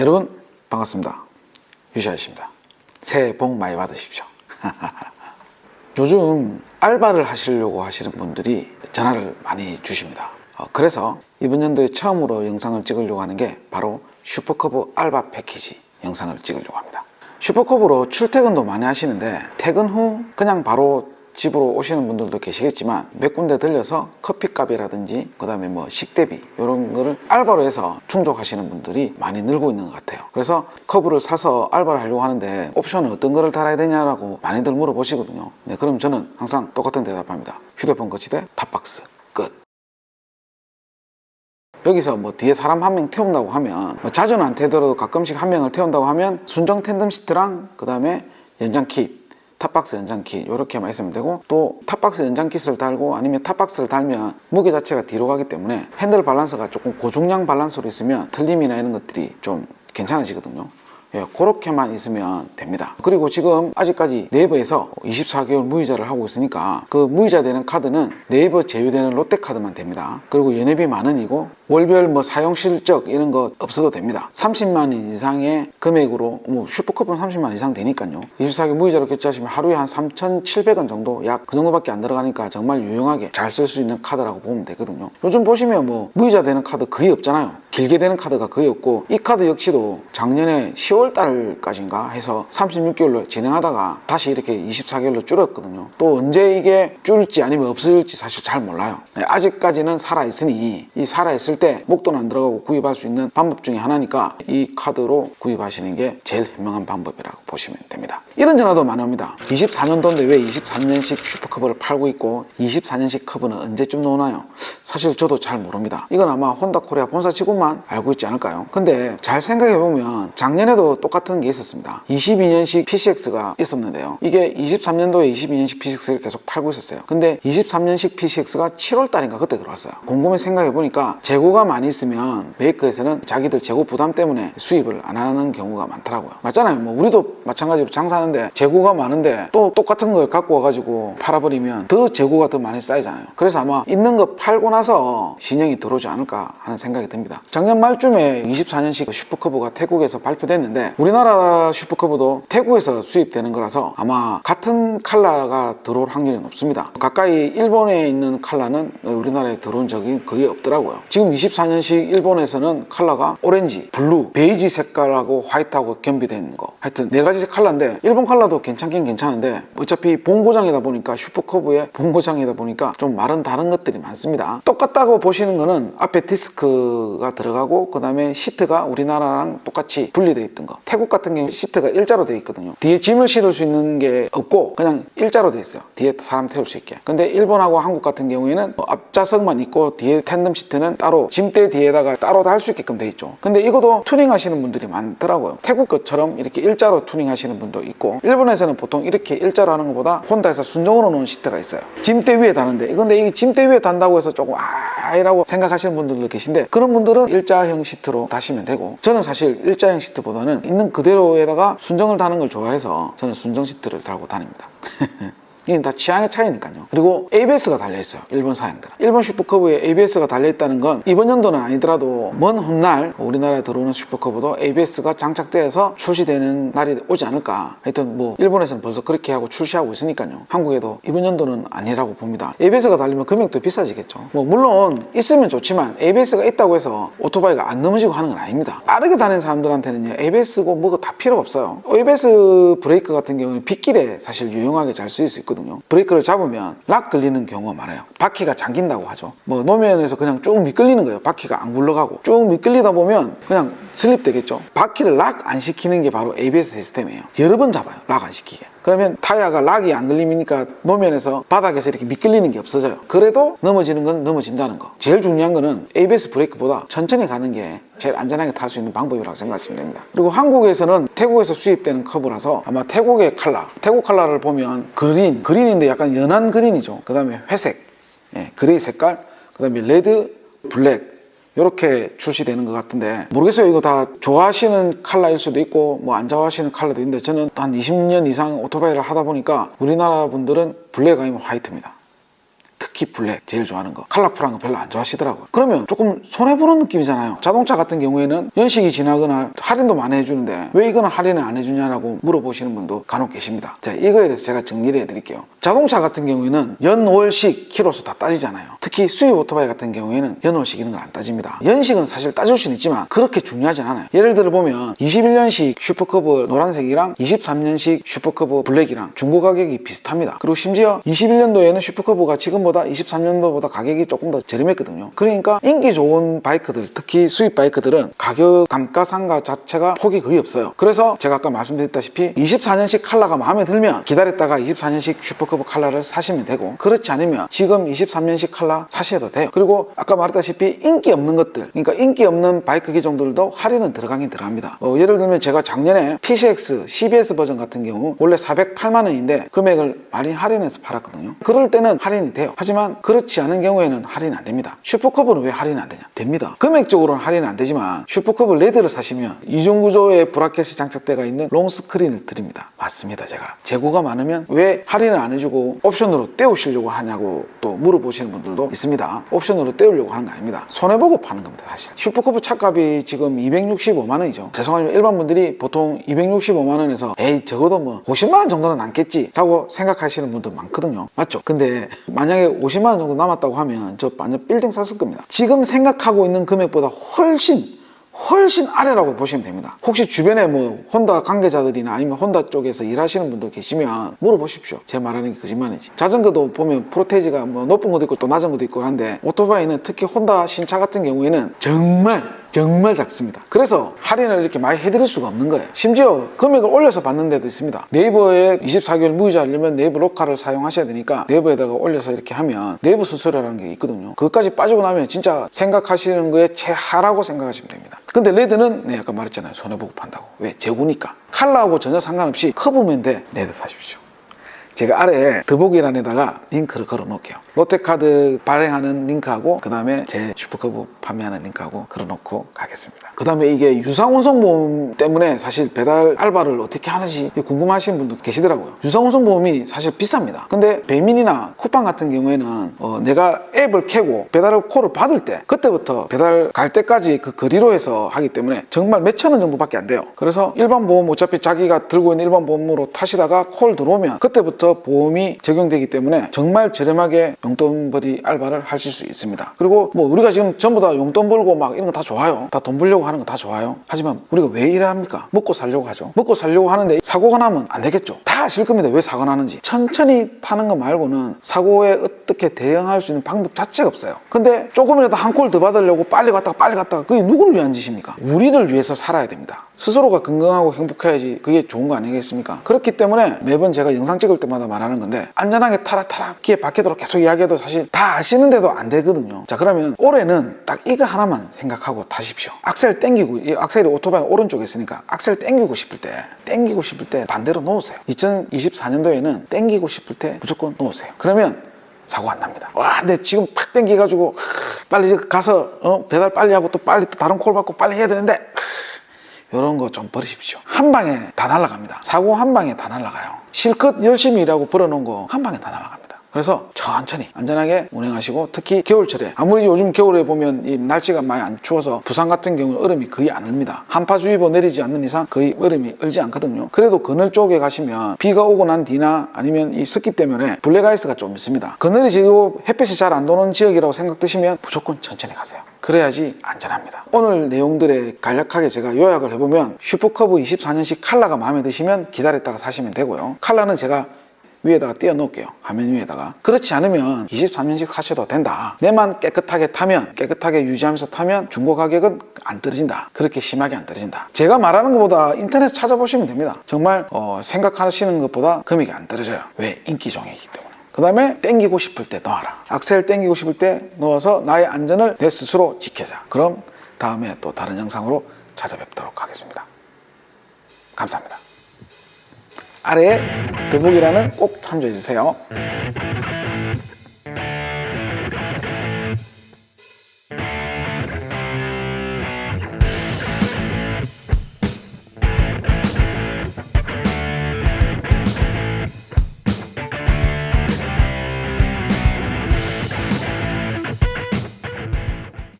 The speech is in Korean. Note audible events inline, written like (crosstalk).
여러분 반갑습니다. 유시아씨입니다. 새해 복 많이 받으십시오. (laughs) 요즘 알바를 하시려고 하시는 분들이 전화를 많이 주십니다. 어, 그래서 이번 연도에 처음으로 영상을 찍으려고 하는 게 바로 슈퍼커브 알바 패키지 영상을 찍으려고 합니다. 슈퍼컵으로 출퇴근도 많이 하시는데 퇴근 후 그냥 바로 집으로 오시는 분들도 계시겠지만 몇 군데 들려서 커피값이라든지 그 다음에 뭐 식대비 이런 거를 알바로 해서 충족하시는 분들이 많이 늘고 있는 것 같아요. 그래서 커브를 사서 알바를 하려고 하는데 옵션은 어떤 거를 달아야 되냐라고 많이들 물어보시거든요. 네, 그럼 저는 항상 똑같은 대답합니다. 휴대폰 거치대 탑박스 끝. 여기서 뭐 뒤에 사람 한 명 태운다고 하면 뭐 자주는 안 태더라도 가끔씩 한 명을 태운다고 하면 순정 텐덤 시트랑 그 다음에 연장 킷 탑박스 연장 킷 이렇게만 있으면 되고 또 탑박스 연장 킷을 달고 아니면 탑박스를 달면 무게 자체가 뒤로 가기 때문에 핸들 밸런스가 조금 고중량 밸런스로 있으면 틀림이나 이런 것들이 좀 괜찮아지거든요 예, 그렇게만 있으면 됩니다. 그리고 지금 아직까지 네이버에서 24개월 무이자를 하고 있으니까 그 무이자 되는 카드는 네이버 제휴되는 롯데카드만 됩니다. 그리고 연회비 만 원이고 월별 뭐 사용 실적 이런 거 없어도 됩니다. 30만 원 이상의 금액으로 뭐 슈퍼컵은 30만 원 이상 되니까요. 24개월 무이자로 결제하시면 하루에 한 3,700원 정도 약 그 정도밖에 안 들어가니까 정말 유용하게 잘 쓸 수 있는 카드라고 보면 되거든요. 요즘 보시면 뭐 무이자 되는 카드 거의 없잖아요. 길게 되는 카드가 거의 없고 이 카드 역시도 작년에 10월 달까지인가 해서 36개월로 진행하다가 다시 이렇게 24개월로 줄었거든요. 또 언제 이게 줄지 아니면 없을지 사실 잘 몰라요. 네, 아직까지는 살아 있으니 이 살아 있을 때 목돈 안 들어가고 구입할 수 있는 방법 중에 하나니까 이 카드로 구입하시는 게 제일 현명한 방법이라고 보시면 됩니다. 이런 전화도 많이 옵니다. 24년도인데 왜 23년식 슈퍼커버를 팔고 있고 24년식 커버는 언제쯤 나오나요? 사실 저도 잘 모릅니다. 이건 아마 혼다 코리아 본사 직원만 알고 있지 않을까요? 근데 잘 생각해 보면 작년에도 똑같은 게 있었습니다. 22년식 PCX가 있었는데요. 이게 23년도에 22년식 PCX를 계속 팔고 있었어요. 근데 23년식 PCX가 7월 달인가 그때 들어왔어요. 곰곰이 생각해 보니까 재고 가 많이 있으면 메이커에서는 자기들 재고 부담 때문에 수입을 안 하는 경우가 많더라고요. 맞잖아요. 뭐 우리도 마찬가지로 장사하는데 재고가 많은데 또 똑같은 걸 갖고 와가지고 팔아버리면 더 재고가 더 많이 쌓이잖아요. 그래서 아마 있는 거 팔고 나서 신형이 들어오지 않을까 하는 생각이 듭니다. 작년 말쯤에 24년식 슈퍼커브가 태국에서 발표됐는데 우리나라 슈퍼커브도 태국에서 수입되는 거라서 아마 같은 컬러가 들어올 확률이 높습니다. 가까이 일본에 있는 컬러는 우리나라에 들어온 적이 거의 없더라고요. 지금 24년식 일본에서는 컬러가 오렌지, 블루, 베이지 색깔하고 화이트하고 겸비된 거. 하여튼 네 가지 컬러인데 일본 컬러도 괜찮긴 괜찮은데 어차피 본고장이다 보니까 슈퍼커브의 본고장이다 보니까 좀 말은 다른 것들이 많습니다. 똑같다고 보시는 거는 앞에 디스크가 들어가고 그 다음에 시트가 우리나라랑 똑같이 분리되어 있던 거. 태국 같은 경우 시트가 일자로 되어 있거든요. 뒤에 짐을 실을 수 있는 게 없고 그냥 일자로 되어 있어요. 뒤에 사람 태울 수 있게. 근데 일본하고 한국 같은 경우에는 뭐 앞좌석만 있고 뒤에 텐덤 시트는 따로 짐대 뒤에다가 따로 달수 있게끔 되어 있죠. 근데 이것도 투닝 하시는 분들이 많더라고요. 태국 것처럼 이렇게 일자로 투닝 하시는 분도 있고 일본에서는 보통 이렇게 일자로 하는 것보다 혼다에서 순정으로 놓은 시트가 있어요. 짐대 위에 다는데 이건데 이 짐대 위에 단다고 해서 조금 아이라고 생각하시는 분들도 계신데 그런 분들은 일자형 시트로 다시면 되고 저는 사실 일자형 시트보다는 있는 그대로에다가 순정을 다는 걸 좋아해서 저는 순정 시트를 달고 다닙니다. (laughs) 이게 다 취향의 차이니까요. 그리고 ABS가 달려있어요. 일본 사양들은. 일본 슈퍼커브에 ABS가 달려있다는 건 이번 연도는 아니더라도 먼 훗날 우리나라에 들어오는 슈퍼커브도 ABS가 장착되어서 출시되는 날이 오지 않을까. 하여튼 뭐 일본에서는 벌써 그렇게 하고 출시하고 있으니까요. 한국에도 이번 연도는 아니라고 봅니다. ABS가 달리면 금액도 비싸지겠죠. 뭐 물론 있으면 좋지만 ABS가 있다고 해서 오토바이가 안 넘어지고 하는 건 아닙니다. 빠르게 다니는 사람들한테는요. ABS고 뭐가 다 필요가 없어요. ABS 브레이크 같은 경우는 빗길에 사실 유용하게 잘 쓰일 수있 거든요. 브레이크를 잡으면 락 걸리는 경우가 많아요. 바퀴가 잠긴다고 하죠. 뭐 노면에서 그냥 쭉 미끌리는 거예요. 바퀴가 안 굴러가고 쭉 미끌리다 보면 그냥 슬립 되겠죠. 바퀴를 락 안 시키는 게 바로 ABS 시스템이에요. 여러 번 잡아요. 락 안 시키게. 그러면 타이어가 락이 안 걸리니까 노면에서 바닥에서 이렇게 미끌리는 게 없어져요. 그래도 넘어지는 건 넘어진다는 거. 제일 중요한 거는 ABS 브레이크보다 천천히 가는 게 제일 안전하게 탈 수 있는 방법이라고 생각하시면 됩니다. 그리고 한국에서는 태국에서 수입되는 커브라서 아마 태국의 컬러, 태국 컬러를 보면 그린, 그린인데 약간 연한 그린이죠. 그 다음에 회색, 예, 그레이 색깔, 그 다음에 레드, 블랙, 이렇게 출시되는 것 같은데 모르겠어요. 이거 다 좋아하시는 컬러일 수도 있고 뭐 안 좋아하시는 컬러도 있는데 저는 한 20년 이상 오토바이를 하다 보니까 우리나라 분들은 블랙 아니면 화이트입니다 특히 블랙 제일 좋아하는 거. 컬러풀한 거 별로 안 좋아하시더라고요. 그러면 조금 손해보는 느낌이잖아요. 자동차 같은 경우에는 연식이 지나거나 할인도 많이 해주는데 왜 이거는 할인을 안 해주냐라고 물어보시는 분도 간혹 계십니다. 자 이거에 대해서 제가 정리를 해드릴게요. 자동차 같은 경우에는 연월식 키로수 다 따지잖아요. 특히 수입 오토바이 같은 경우에는 연월식 이런 걸 안 따집니다. 연식은 사실 따질 수는 있지만 그렇게 중요하지 않아요. 예를 들어 보면 21년식 슈퍼커브 노란색이랑 23년식 슈퍼커브 블랙이랑 중고 가격이 비슷합니다. 그리고 심지어 21년도에는 슈퍼커브가 지금보다 23년도보다 가격이 조금 더 저렴했거든요. 그러니까 인기 좋은 바이크들 특히 수입 바이크들은 가격 감가상가 자체가 폭이 거의 없어요. 그래서 제가 아까 말씀드렸다시피 24년식 칼라가 마음에 들면 기다렸다가 24년식 슈퍼커브 칼라를 사시면 되고 그렇지 않으면 지금 23년식 칼라 사셔도 돼요. 그리고 아까 말했다시피 인기 없는 것들 그러니까 인기 없는 바이크 기종들도 할인은 들어가긴 들어갑니다. 어, 예를 들면 제가 작년에 PCX CBS 버전 같은 경우 원래 408만 원인데 금액을 많이 할인해서 팔았거든요. 그럴 때는 할인이 돼요. 하지만 그렇지 않은 경우에는 할인 안 됩니다. 슈퍼커브는 왜 할인 안 되냐? 됩니다. 금액적으로는 할인 안 되지만 슈퍼커브 레드를 사시면 이중 구조의 브라켓이 장착되어 있는 롱 스크린을 드립니다. 맞습니다 제가. 재고가 많으면 왜 할인을 안 해주고 옵션으로 떼우시려고 하냐고 또 물어보시는 분들도 있습니다. 옵션으로 떼우려고 하는 거 아닙니다. 손해보고 파는 겁니다 사실. 슈퍼커브 차값이 지금 265만 원이죠. 죄송하지만 일반 분들이 보통 265만 원에서 에이 적어도 뭐 50만 원 정도는 남겠지 라고 생각하시는 분들 많거든요. 맞죠? 근데 만약에 50만 원 정도 남았다고 하면 저 완전 빌딩 샀을 겁니다 지금 생각하고 있는 금액보다 훨씬 훨씬 아래라고 보시면 됩니다. 혹시 주변에 뭐 혼다 관계자들이나 아니면 혼다 쪽에서 일하시는 분들 계시면 물어보십시오. 제 말하는 게 거짓말인지. 자전거도 보면 프로테이지가 뭐 높은 것도 있고 또 낮은 것도 있고 한데 오토바이는 특히 혼다 신차 같은 경우에는 정말 정말 작습니다. 그래서 할인을 이렇게 많이 해드릴 수가 없는 거예요. 심지어 금액을 올려서 받는 데도 있습니다. 네이버에 24개월 무이자 하려면 네이버 로카를 사용하셔야 되니까 네이버에다가 올려서 이렇게 하면 네이버 수수료라는 게 있거든요. 그것까지 빠지고 나면 진짜 생각하시는 거에 최하라고 생각하시면 됩니다. 근데 레드는 네, 아까 말했잖아요. 손해보고 판다고. 왜? 재고니까. 칼라하고 전혀 상관없이 커브면 돼. 레드 사십시오. 제가 아래에 더보기란에다가 링크를 걸어 놓을게요. 롯데카드 발행하는 링크하고 그 다음에 제 슈퍼커브 판매하는 링크하고 걸어 놓고 가겠습니다. 그 다음에 이게 유상운송보험 때문에 사실 배달 알바를 어떻게 하는지 궁금하신 분도 계시더라고요. 유상운송보험이 사실 비쌉니다. 근데 배민이나 쿠팡 같은 경우에는 어, 내가 앱을 켜고 배달 콜을 받을 때 그때부터 배달 갈 때까지 그 거리로 해서 하기 때문에 정말 몇천 원 정도밖에 안 돼요. 그래서 일반 보험 어차피 자기가 들고 있는 일반 보험으로 타시다가 콜 들어오면 그때부터 보험이 적용되기 때문에 정말 저렴하게 용돈벌이 알바를 하실 수 있습니다. 그리고 뭐 우리가 지금 전부 다 용돈 벌고 막 이런 거 다 좋아요. 다 돈 벌려고 하는 거 다 좋아요. 하지만 우리가 왜 일을 합니까? 먹고 살려고 하죠. 먹고 살려고 하는데 사고가 나면 안 되겠죠. 다 아실 겁니다. 왜 사고가 나는지. 천천히 타는 거 말고는 사고에 어떻게 대응할 수 있는 방법 자체가 없어요. 근데 조금이라도 한 콜 더 받으려고 빨리 갔다가 빨리 갔다가 그게 누구를 위한 짓입니까? 우리를 위해서 살아야 됩니다. 스스로가 건강하고 행복해야지 그게 좋은 거 아니겠습니까? 그렇기 때문에 매번 제가 영상 찍을 때마다 말하는 건데 안전하게 타라 타라 귀에 박히도록 계속 이야기해도 사실 다 아시는데도 안 되거든요. 자 그러면 올해는 딱 이거 하나만 생각하고 타십시오. 악셀 땡기고 이 악셀이 오토바이 오른쪽에 있으니까 악셀 땡기고 싶을 때 땡기고 싶을 때 반대로 놓으세요. 2024년도에는 땡기고 싶을 때 무조건 놓으세요. 그러면 사고 안 납니다. 와, 근데 지금 팍 땡겨가지고 빨리 가서 어, 배달 빨리 하고 또 빨리 또 다른 콜 받고 빨리 해야 되는데 이런 거 좀 버리십시오. 한 방에 다 날아갑니다. 사고 한 방에 다 날아가요. 실컷 열심히 일하고 벌어놓은 거 한 방에 다 날아갑니다. 그래서 천천히 안전하게 운행하시고 특히 겨울철에 아무리 요즘 겨울에 보면 이 날씨가 많이 안 추워서 부산 같은 경우는 얼음이 거의 안 옵니다. 한파주의보 내리지 않는 이상 거의 얼음이 얼지 않거든요. 그래도 그늘 쪽에 가시면 비가 오고 난 뒤나 아니면 이 습기 때문에 블랙아이스가 좀 있습니다. 그늘이 지고 햇빛이 잘 안 도는 지역이라고 생각드시면 무조건 천천히 가세요. 그래야지 안전합니다. 오늘 내용들에 간략하게 제가 요약을 해보면 슈퍼커브 24년식 칼라가 마음에 드시면 기다렸다가 사시면 되고요. 칼라는 제가 위에다가 띄워 놓을게요. 화면 위에다가. 그렇지 않으면 23년식 사셔도 된다. 내만 깨끗하게 타면, 깨끗하게 유지하면서 타면 중고 가격은 안 떨어진다. 그렇게 심하게 안 떨어진다. 제가 말하는 것보다 인터넷 찾아보시면 됩니다. 정말 어, 생각하시는 것보다 금액이 안 떨어져요. 왜? 인기 종이기 때문에. 그 다음에 땡기고 싶을 때 넣어라. 악셀 땡기고 싶을 때 넣어서 나의 안전을 내 스스로 지켜자. 그럼 다음에 또 다른 영상으로 찾아뵙도록 하겠습니다. 감사합니다. 아래에 더보기란을 꼭 참조해 주세요.